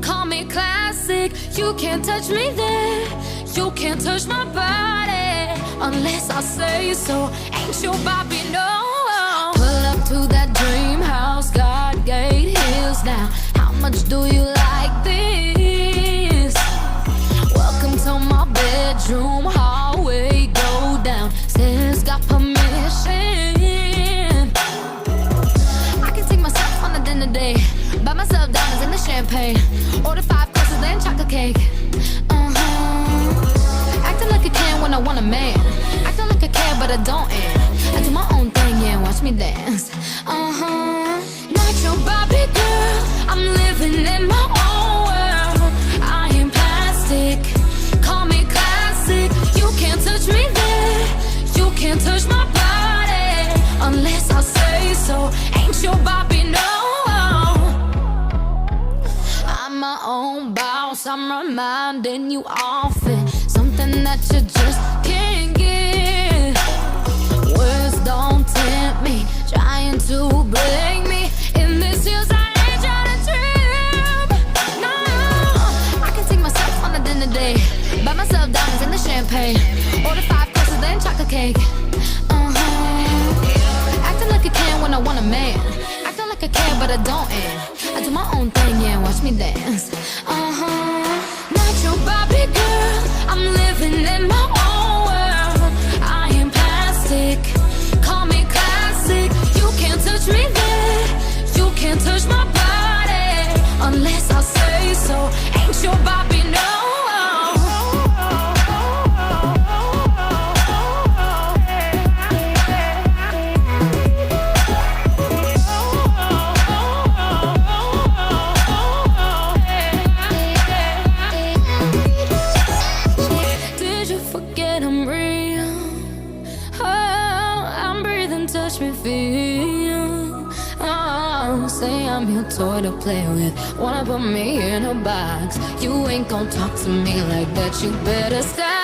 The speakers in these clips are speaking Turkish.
Call me classic. You can't touch me there. You can't touch my body unless I say so. Ain't your Bobby, no. Pull up to that dream house, God gate hills now. How much do you like this? Welcome to my bedroom I'm reminding you often something that you just can't get. Words don't tempt me, trying to break me. In this year's I ain't trying to. No, I can take myself on a dinner date. Buy myself diamonds and the champagne. Order five courses, then chocolate cake. Uh huh. Acting like I can when I want a man. Acting like I care, but I don't. And I do my own thing, yeah. Watch me dance. Oh, say I'm your toy to play with. Wanna put me in a box? You ain't gon' talk to me like that. You better stop.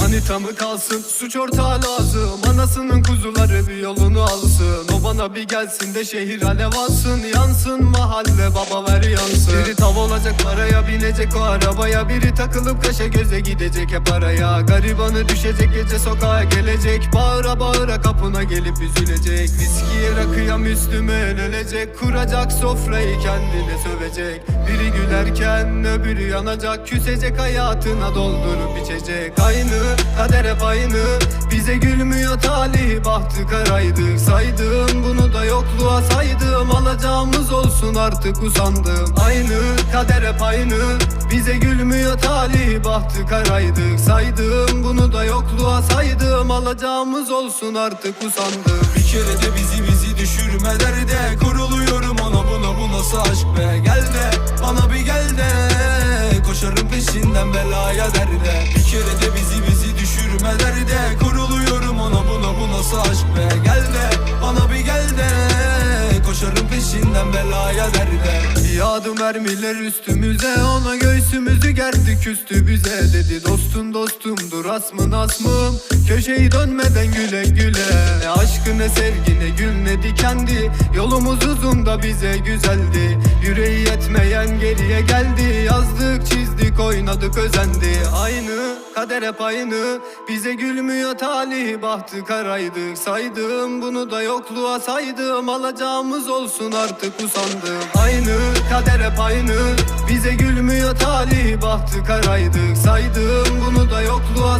Manita kalsın? Suç ortağı lazım. Anasının kuzuları bir yolunu alsın. O bana bir gelsin de şehir alev alsın. Yansın mahalle baba ver yansın. Biri tav olacak paraya binecek. O arabaya Biri takılıp kaşa göze gidecek. Hep araya Garibanı düşecek gece sokağa gelecek. Bağıra bağıra kapına gelip üzülecek. Viskiye rakıya Müslüman ölecek. Kuracak sofrayı kendine sövecek. Biri gülerken öbürü yanacak. Küsecek hayatına doldurup içecek. Aynı kader hep aynı. Bize gülmüyor talih. Bahtı karaydık Saydım bunu da yokluğa saydım. Alacağımız olsun artık usandım. Aynı. Kader hep aynı. Bize gülmüyor talih. Bahtı karaydık Saydım bunu da yokluğa saydım. Alacağımız olsun artık usandım. Bir kere de bizi bizi düşürme derde. Kuruluyorum ona. Buna bu nasıl aşk be? Gel de bana bir gel de. Koşarım peşinden belaya derde. Bir kere de bizi bizi düşürme derde Kuruluyorum ona. Buna bu nasıl aşk be? Gel de bana bir gel de. Koşarım peşinden belaya derde. Yağdı mermiler üstümüze. Ona göğsümüzü gerdi küstü bize. Dedi dostum dostumdur asmın asmım Köşeyi dönmeden güle güle. Ne aşkı ne sevgi ne gül ne dikendi Yolumuz uzun da bize güzeldi. Yüreği yetmeyen geriye geldi. Yazdık çizdik oynadık özendi. Aynı kader hep aynı. Bize gülmüyor talih bahtı karaydık Saydım bunu da yokluğa saydım. Alacağımız olsun artık usandım. Aynı kader hep aynı. Bize gülmüyor talih bahtı karaydık Saydım bunu da yokluğa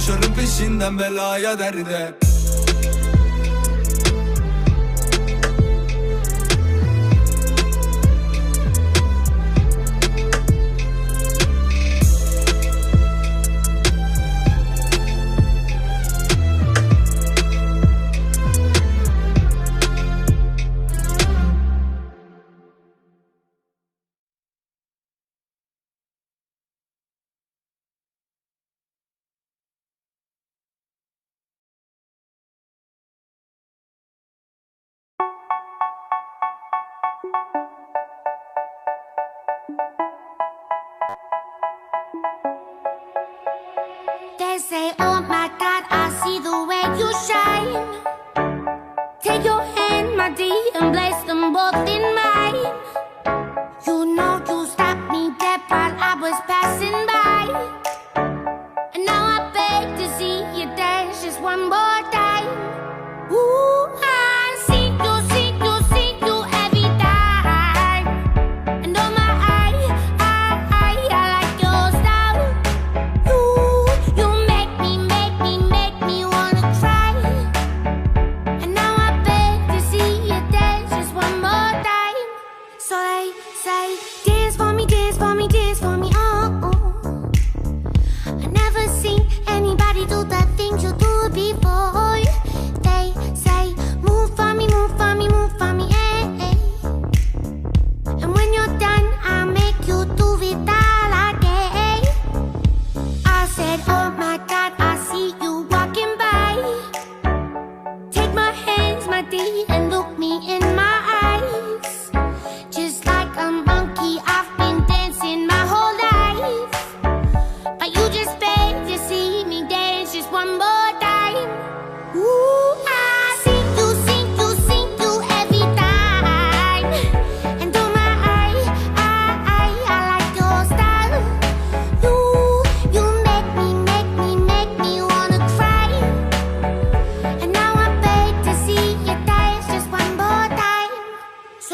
Koşarım peşinden belaya derde and place them both in mine.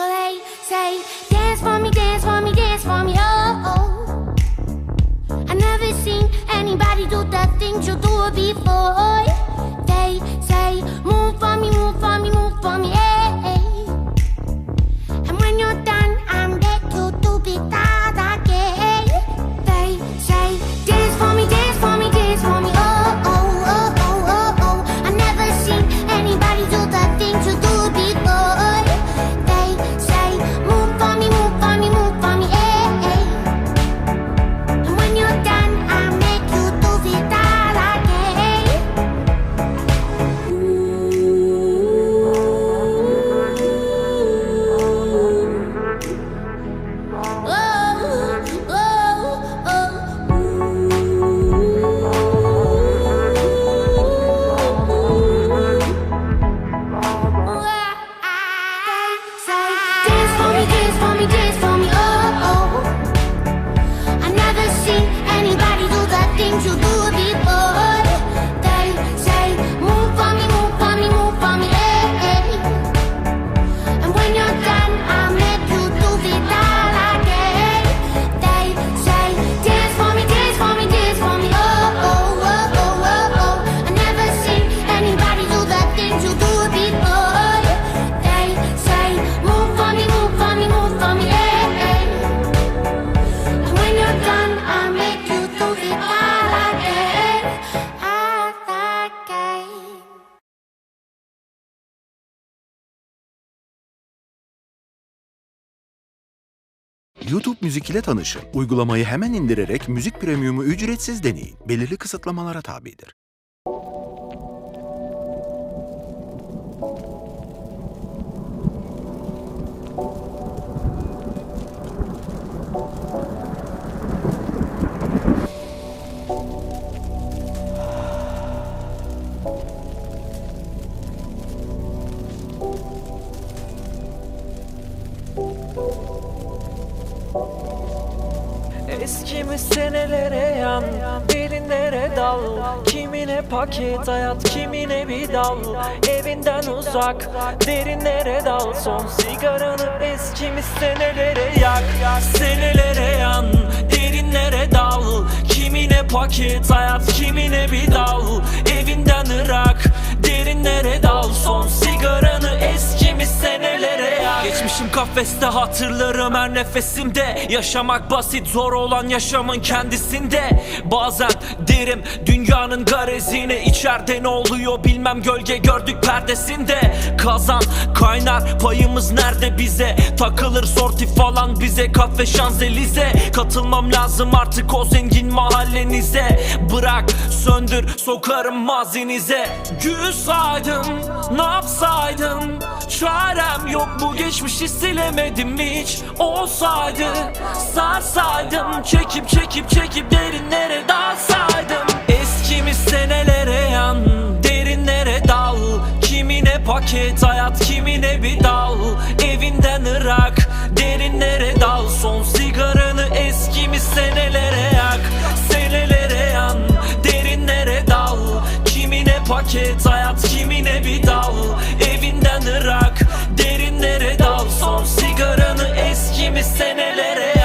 Soleil say, Dance for me, dance for me, dance for me, oh. oh. I never seen anybody do the things you do before. YouTube Müzik ile tanışın. Uygulamayı hemen indirerek müzik premiumu ücretsiz deneyin. Belirli kısıtlamalara tabidir. Eskimi senelere yan Derinlere dal. Kimine paket hayat Kimine bir dal. Evinden uzak Derinlere dal. Son sigaranı eskimi senelere yak. Senelere yan Derinlere dal. Kimine paket hayat Kimine bir dal. Evinden ırak kafeste hatırlarım her nefesimde. Yaşamak basit zor olan yaşamın kendisinde. Bazen derim dünyanın garezine içeride ne oluyor bilmem gölge gördük perdesinde. Kazan kaynar payımız nerede bize? Takılır sorti falan bize kafe şanzelize. Katılmam lazım artık o zengin mahallenize. Bırak söndür sokarım mazinize. Gül saydım ne yapsaydım Çarem yok bu geçmişi silemedim hiç? Olsaydı sarsaydım Çekip çekip çekip derinlere dalsaydım. Eskimi senelere yan Derinlere dal. Kimine paket hayat kimine bir dal. Evinden ırak Derinlere dal. Son sigaranı eskimi senelere yak. Senelere yan Derinlere dal. Kimine paket hayat